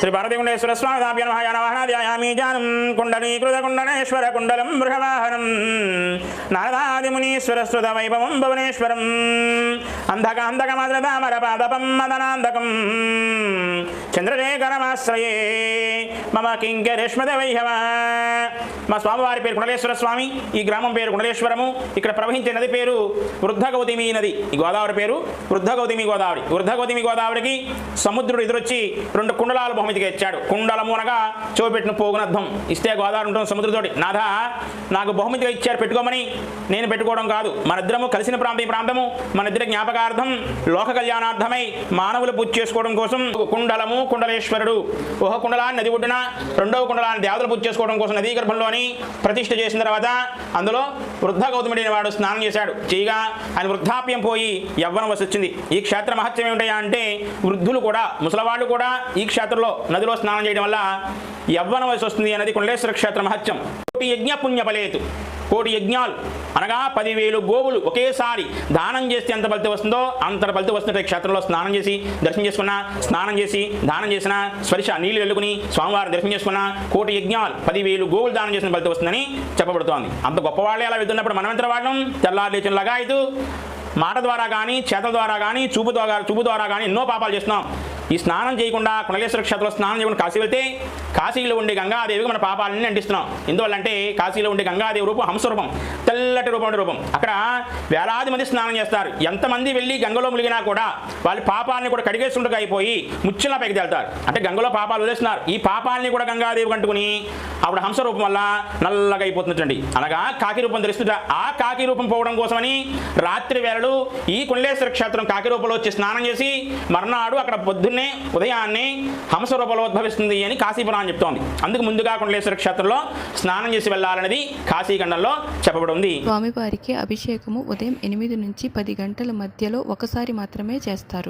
శ్రీ భారతీకుండేశ్వర స్వామి దాభ్య నమః యానవాహనాధ్యాయామి జానం కుండలీకృత కుండలేశ్వర కుండలం బృహవాహనం నారదాదిమునీశ్వర శ్రుత వైభవం భువనేశ్వరం. అంధకాంధకమద్రదామర పాదపం మదనాంధకం. చంద్రశేఖరమాశ్రయే. మమ కింకరేష్మద వైహవ మా స్వామివారి పేరు కుండలేశ్వర స్వామి ఈ గ్రామం పేరు కుండలేశ్వరము ఇక్కడ ప్రవహించే నది పేరు వృద్ధ గౌతమి నది. ఈ గోదావరి పేరు వృద్ధ గౌతమి గోదావరి. వృద్ధ గౌతమి గోదావరికి సముద్రుడు ఎదురొచ్చి రెండు కుండలాలు బహుమతిగా ఇచ్చాడు. కుండలము అనగా చూపెట్టిన పోగునర్థం ఇస్తే గోదావరి ఉంటుంది సముద్రతోటి నాథ నాకు బహుమతిగా ఇచ్చారు పెట్టుకోమని నేను పెట్టుకోవడం కాదు. మన ఇద్దరము కలిసిన ప్రాంతం ఈ ప్రాంతము. మన ఇద్దరి జ్ఞాపకార్థం లోక కళ్యాణార్థమై మానవులు పూజ చేసుకోవడం కోసం కుండలము కుండలేశ్వరుడు. ఒక కుండలాన్ని నది ఒడ్డున రెండవ కుండలాన్ని దేవతలు పూజ చేసుకోవడం కోసం నదీ గర్భంలోని ప్రతిష్ఠ చేసిన తర్వాత అందులో వృద్ధ గౌతముడి అనే వాడు స్నానం చేశాడు. చేయగా ఆయన వృద్ధాప్యం పోయి యవ్వనం వసొచ్చింది. ఈ క్షేత్ర మహత్యం ఏమిటయా అంటే వృద్ధులు కూడా ముసలవాళ్ళు కూడా ఈ క్షేత్రంలో నదిలో స్నానం చేయడం వల్ల యవ్వనం వయసు వస్తుంది అనేది కుండలేశ్వర క్షేత్ర మహత్యం. కోటి యజ్ఞ పుణ్యఫలేదు కోటి యజ్ఞాలు. అనగా పదివేలు గోవులు ఒకేసారి దానం చేస్తే ఎంత ఫలితం వస్తుందో అంత ఫలితం వస్తుంటే క్షేత్రంలో స్నానం చేసి దర్శనం చేసుకున్నా స్నానం చేసి దానం చేసిన స్పర్శ నీళ్ళు వెళ్ళుకుని స్వామివారిని దర్శనం చేసుకున్నా కోటి యజ్ఞాలు పదివేలు గోవులు దానం చేసిన ఫలితం వస్తుందని చెప్పబడుతోంది. అంత గొప్పవాళ్ళే అలా వెళ్తున్నప్పుడు మనం ఎంత వాడడం తెల్లారు లేచిన లగాయతు. మాట ద్వారా కానీ చేతల ద్వారా కానీ చూపు ద్వారా చూపు ద్వారా కానీ ఎన్నో పాపాలు చేస్తున్నాం. ఈ స్నానం చేయకుండా కుండలేశ్వర క్షేత్రంలో స్నానం చేయకుండా కాశీ వెళ్తే కాశీలో ఉండే గంగాదేవికి మన పాపాలన్నీ అంటిస్తున్నాం ఎందువల్లంటే కాశీలో ఉండే గంగాదేవి రూపం హంసరూపం తెల్లటి రూపం రూపం. అక్కడ వేలాది మంది స్నానం చేస్తారు. ఎంతమంది వెళ్ళి గంగలో ములిగినా కూడా వాళ్ళ పాపాలని కూడా కడిగేసుకుంటూ అయిపోయి ముచ్చులా పైకి తేలుతారు. అంటే గంగలో పాపాలు వదిలేస్తున్నారు. ఈ పాపాలని కూడా గంగాదేవి కంటుకుని ఆవిడ హంస రూపం వల్ల నల్లగా అయిపోతున్నట్టండి అనగా కాకి రూపం ధరిస్తుంట ఆ కాకి రూపం పోవడం కోసమని రాత్రి వేళలు ఈ కుండలేశ్వర క్షేత్రం కాకి రూపంలో వచ్చి స్నానం చేసి మర్నాడు అక్కడ పొద్దున్నే ఉదయాన్నే హంస రూపంలో ఉద్భవిస్తుంది అని కాశీపురాణం చెప్తోంది. అందుకు ముందుగా కుండలేశ్వర క్షేత్రంలో స్నానం చేసి వెళ్ళాలనేది కాశీఖండంలో చెప్పబడింది. స్వామివారికి అభిషేకము ఉదయం ఎనిమిది నుంచి పది గంటల మధ్యలో ఒకసారి మాత్రమే చేస్తారు.